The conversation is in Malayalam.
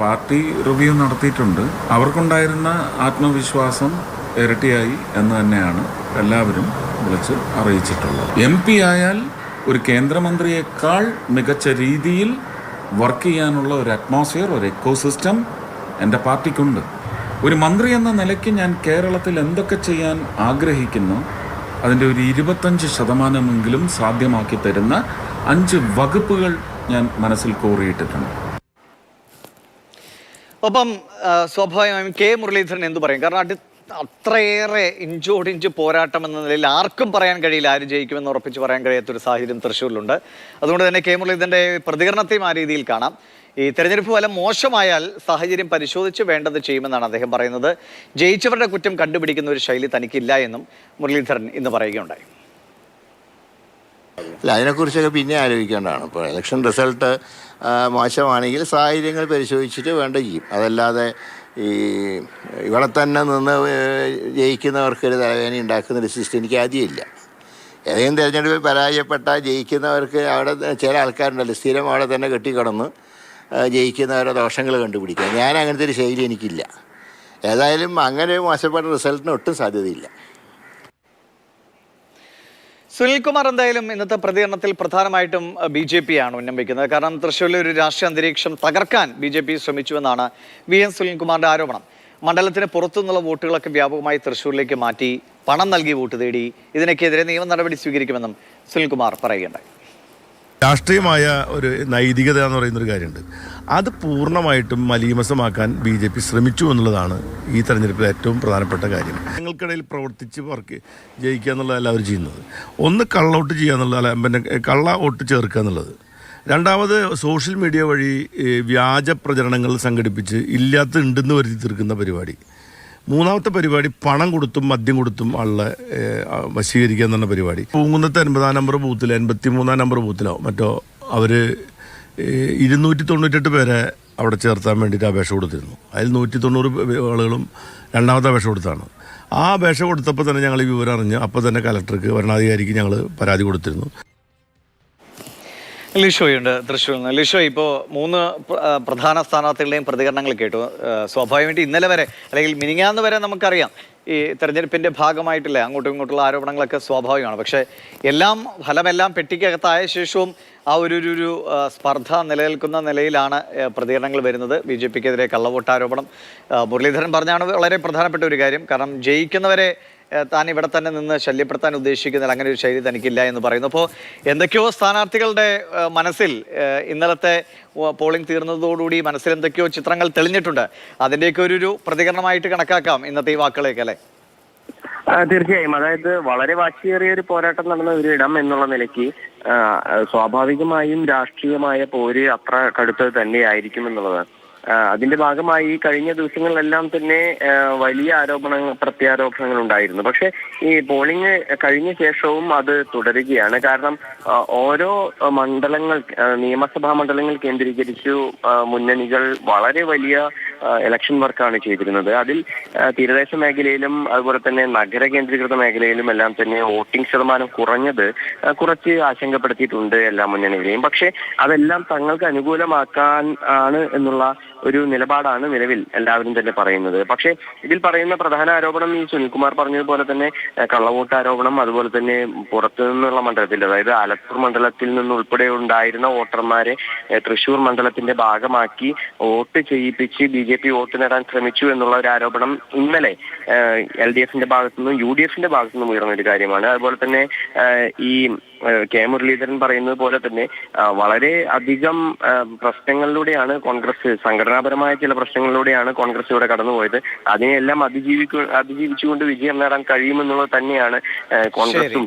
പാർട്ടി റിവ്യൂ നടത്തിയിട്ടുണ്ട്. അവർക്കുണ്ടായിരുന്ന ആത്മവിശ്വാസം ഇരട്ടിയായി എന്ന് തന്നെയാണ് എല്ലാവരും വിളിച്ച് അറിയിച്ചിട്ടുള്ളത്. എം പി ആയാൽ ഒരു കേന്ദ്രമന്ത്രിയേക്കാൾ മികച്ച രീതിയിൽ വർക്ക് ചെയ്യാനുള്ള ഒരു അറ്റ്മോസ്ഫിയർ ഒരു എക്കോസിസ്റ്റം എന്റെ പാർട്ടിക്കുണ്ട്. ഒരു മന്ത്രി എന്ന നിലയ്ക്ക് ഞാൻ കേരളത്തിൽ എന്തൊക്കെ ചെയ്യാൻ ആഗ്രഹിക്കുന്നു അതിന്റെ ഒരു ഇരുപത്തഞ്ച് ശതമാനമെങ്കിലും സാധ്യമാക്കി തരുന്ന അഞ്ച് വകുപ്പുകൾ ഞാൻ മനസ്സിൽ കോറിയിട്ടിട്ടുണ്ട്. ഒപ്പം ആ, സ്വാഭാവികമായും കെ മുരളീധരൻ എന്തു പറയും? കാരണം അടി അത്രയേറെ ഇഞ്ചോടിഞ്ച് പോരാട്ടം എന്ന നിലയിൽ ആർക്കും പറയാൻ കഴിയില്ല ആര് ജയിക്കുമെന്ന് ഉറപ്പിച്ച് പറയാൻ കഴിയാത്ത ഒരു സാഹചര്യം തൃശ്ശൂരിലുണ്ട്. അതുകൊണ്ട് തന്നെ കെ മുരളീധരന്റെ പ്രതികരണത്തെയും ആ രീതിയിൽ കാണാം. ഈ തെരഞ്ഞെടുപ്പ് ഫലം മോശമായാൽ സാഹചര്യം പരിശോധിച്ച് വേണ്ടത് ചെയ്യുമെന്നാണ് അദ്ദേഹം പറയുന്നത്. ജയിച്ചവരുടെ കുറ്റം കണ്ടുപിടിക്കുന്ന ഒരു ശൈലി തനിക്കില്ല എന്നും മുരളീധരൻ ഇന്ന് പറയുകയുണ്ടായി. അല്ല അതിനെക്കുറിച്ചൊക്കെ പിന്നെ ആലോചിക്കേണ്ടതാണ്. ഇപ്പോൾ ഇലക്ഷൻ റിസൾട്ട് മോശമാണെങ്കിൽ സാഹചര്യങ്ങൾ പരിശോധിച്ചിട്ട് വേണ്ട ചെയ്യും. അതല്ലാതെ ഈ ഇവിടെ തന്നെ നിന്ന് ജയിക്കുന്നവർക്കൊരു തലവേദന ഉണ്ടാക്കുന്ന ഒരു സിസ്റ്റം എനിക്ക് ആദ്യമില്ല ഏതെങ്കിലും തിരഞ്ഞെടുപ്പിൽ പരാജയപ്പെട്ട ജയിക്കുന്നവർക്ക് അവിടെ ചില ആൾക്കാരുണ്ടല്ലോ സ്ഥിരം അവിടെ തന്നെ കെട്ടിക്കിടന്ന് ജയിക്കുന്നവരുടെ ജയിക്കുന്നവരെ ദോഷങ്ങൾ കണ്ടുപിടിക്കുക. ഞാൻ അങ്ങനത്തെ ഒരു ശൈലി എനിക്കില്ല. ഏതായാലും അങ്ങനെ മോശപ്പെട്ട റിസൾട്ടിന് ഒട്ടും സാധ്യതയില്ല. സുനിൽകുമാർ എന്തായാലും ഇന്നത്തെ പ്രതികരണത്തിൽ പ്രധാനമായിട്ടും ബി ജെ പി ആണ് ഉന്നം വയ്ക്കുന്നത് കാരണം തൃശ്ശൂരിലെ ഒരു രാഷ്ട്രീയ അന്തരീക്ഷം തകർക്കാൻ ബി ജെ പി ശ്രമിച്ചുവെന്നാണ് വി എൻ സുനിൽകുമാറിന്റെ ആരോപണം. മണ്ഡലത്തിന് പുറത്തുനിന്നുള്ള വോട്ടുകളൊക്കെ വ്യാപകമായി തൃശ്ശൂരിലേക്ക് മാറ്റി പണം നൽകി വോട്ട് തേടി. ഇതിനൊക്കെതിരെ നിയമ നടപടി സ്വീകരിക്കുമെന്നും സുനിൽകുമാർ പറയുകയുണ്ടായി. രാഷ്ട്രീയമായ ഒരു നൈതികത എന്ന് പറയുന്നൊരു കാര്യമുണ്ട്. അത് പൂർണമായിട്ടും മലീമസമാക്കാൻ ബി ജെ പി ശ്രമിച്ചു എന്നുള്ളതാണ് ഈ തെരഞ്ഞെടുപ്പിൽ ഏറ്റവും പ്രധാനപ്പെട്ട കാര്യം. ഞങ്ങൾക്കിടയിൽ പ്രവർത്തിച്ച് വർക്ക് ജയിക്കുക എന്നുള്ളതല്ല അവർ ചെയ്യുന്നത്. ഒന്ന് കള്ളൗട്ട് ചെയ്യുക എന്നുള്ളതല്ല പിന്നെ കള്ള വോട്ട് ചേർക്കുക എന്നുള്ളത്. രണ്ടാമത് സോഷ്യൽ മീഡിയ വഴി വ്യാജ പ്രചരണങ്ങൾ സംഘടിപ്പിച്ച് ഇല്ലാത്ത ഉണ്ടെന്ന് വരുത്തി തീർക്കുന്ന പരിപാടി. മൂന്നാമത്തെ പരിപാടി പണം കൊടുത്തും മദ്യം കൊടുത്തും ആളെ വശീകരിക്കുക എന്നുള്ള പരിപാടി. പൂങ്കുന്നത്തെ അൻപതാം നമ്പർ ബൂത്തിൽ എൺപത്തി മൂന്നാം നമ്പർ ബൂത്തിലോ മറ്റോ അവർ ഇരുന്നൂറ്റി തൊണ്ണൂറ്റെട്ട് പേരെ അവിടെ ചേർത്താൻ വേണ്ടിയിട്ട് അപേക്ഷ കൊടുത്തിരുന്നു. അതിൽ നൂറ്റി തൊണ്ണൂറ് ആളുകളും രണ്ടാമത്തെ അപേക്ഷ കൊടുത്താണ്. ആ അപേക്ഷ കൊടുത്തപ്പോൾ തന്നെ ഞങ്ങൾ ഈ വിവരം അറിഞ്ഞ് അപ്പോൾ തന്നെ കലക്ടർക്ക് ഭരണാധികാരിക്ക് ഞങ്ങൾ പരാതി കൊടുത്തിരുന്നു. ലിഷോയുണ്ട് തൃശ്ശൂരിൽ നിന്ന്. ലിഷോ ഇപ്പോൾ മൂന്ന് പ്രധാന സ്ഥാനാർത്ഥികളുടെയും പ്രതികരണങ്ങൾ കേട്ടു. സ്വാഭാവികമായിട്ട് ഇന്നലെ വരെ അല്ലെങ്കിൽ മിനിങ്ങാന്ന് വരെ നമുക്കറിയാം ഈ തെരഞ്ഞെടുപ്പിന്റെ ഭാഗമായിട്ടില്ല അങ്ങോട്ടും ഇങ്ങോട്ടുള്ള ആരോപണങ്ങളൊക്കെ സ്വാഭാവികമാണ്. പക്ഷേ എല്ലാം ഫലമെല്ലാം പെട്ടിക്കകത്തായ ശേഷവും ആ ഒരു ഒരു സ്പർദ്ധ നിലനിൽക്കുന്ന നിലയിലാണ് പ്രതികരണങ്ങൾ വരുന്നത്. ബി ജെ പിക്കെതിരെ കള്ളവോട്ടാരോപണം മുരളീധരൻ പറഞ്ഞാണ് വളരെ പ്രധാനപ്പെട്ട ഒരു കാര്യം. കാരണം ജയിക്കുന്നവരെ താൻ ഇവിടെ തന്നെ നിന്ന് ശല്യപ്പെടുത്താൻ ഉദ്ദേശിക്കുന്നില്ല അങ്ങനെ ഒരു ശൈലി തനിക്കില്ല എന്ന് പറയുന്നു. അപ്പോൾ എന്തൊക്കെയോ സ്ഥാനാർത്ഥികളുടെ മനസ്സിൽ ഇന്നലത്തെ പോളിംഗ് തീർന്നതോടുകൂടി മനസ്സിൽ എന്തൊക്കെയോ ചിത്രങ്ങൾ തെളിഞ്ഞിട്ടുണ്ട്. അതിന്റെയൊക്കെ ഒരു പ്രതികരണമായിട്ട് കണക്കാക്കാം ഇന്നത്തെ ഈ വാക്കുകളെയൊക്കെ അല്ലേ? തീർച്ചയായും. അതായത് വളരെ വാശിയേറിയ ഒരു പോരാട്ടം നടന്ന ഒരു ഇടം എന്നുള്ള നിലയ്ക്ക് സ്വാഭാവികമായും രാഷ്ട്രീയമായ പോര് അത്ര കടുത്തത് തന്നെയായിരിക്കും എന്നുള്ളത് ആ, അതിന്റെ ഭാഗമായി കഴിഞ്ഞ ദിവസങ്ങളിലെല്ലാം തന്നെ വലിയ ആരോപണങ്ങൾ പ്രത്യാരോപണങ്ങൾ ഉണ്ടായിരുന്നു. പക്ഷെ ഈ പോളിംഗ് കഴിഞ്ഞ ശേഷവും അത് തുടരുകയാണ്. കാരണം ഓരോ മണ്ഡലങ്ങൾ നിയമസഭാ മണ്ഡലങ്ങൾ കേന്ദ്രീകരിച്ചു മുന്നണികൾ വളരെ വലിയ ഇലക്ഷൻ വർക്കാണ് ചെയ്തിരുന്നത്. അതിൽ തീരദേശ മേഖലയിലും അതുപോലെ തന്നെ നഗര കേന്ദ്രീകൃത മേഖലയിലും എല്ലാം തന്നെ വോട്ടിംഗ് ശതമാനം കുറഞ്ഞത് കുറച്ച് ആശങ്കപ്പെടുത്തിയിട്ടുണ്ട് എല്ലാ മുന്നണികളെയും. പക്ഷേ അതെല്ലാം തങ്ങൾക്ക് അനുകൂലമാക്കാൻ ആണ് എന്നുള്ള ഒരു നിലപാടാണ് നിലവിൽ എല്ലാവരും തന്നെ പറയുന്നത്. പക്ഷേ ഇതിൽ പറയുന്ന പ്രധാന ആരോപണം ഈ സുനിൽകുമാർ പറഞ്ഞതുപോലെ തന്നെ കള്ളവോട്ട് ആരോപണം അതുപോലെ തന്നെ പുറത്തു നിന്നുള്ള മണ്ഡലത്തിൽ അതായത് ആലത്തൂർ മണ്ഡലത്തിൽ നിന്നുൾപ്പെടെ ഉണ്ടായിരുന്ന വോട്ടർമാരെ തൃശൂർ മണ്ഡലത്തിന്റെ ഭാഗമാക്കി വോട്ട് ചെയ്യിപ്പിച്ച് ബി ജെ പി വോട്ട് നേടാൻ ശ്രമിച്ചു എന്നുള്ള ഒരു ആരോപണം ഇന്നലെ എൽ ഡി എഫിന്റെ ഭാഗത്തു നിന്നും യു ഡി എഫിന്റെ ഭാഗത്തു നിന്നും ഉയർന്ന ഒരു കാര്യമാണ്. അതുപോലെ തന്നെ ഈ കെ മുരളീധരൻ പറയുന്നത് പോലെ തന്നെ വളരെ അധികം പ്രശ്നങ്ങളിലൂടെയാണ് കോൺഗ്രസ് സംഘടനാപരമായ ചില പ്രശ്നങ്ങളിലൂടെയാണ് കോൺഗ്രസ് ഇവിടെ കടന്നുപോയത്. അതിനെല്ലാം അതിജീവിക്കു അതിജീവിച്ചുകൊണ്ട് വിജയം നേടാൻ കഴിയുമെന്നുള്ളത് തന്നെയാണ് കോൺഗ്രസും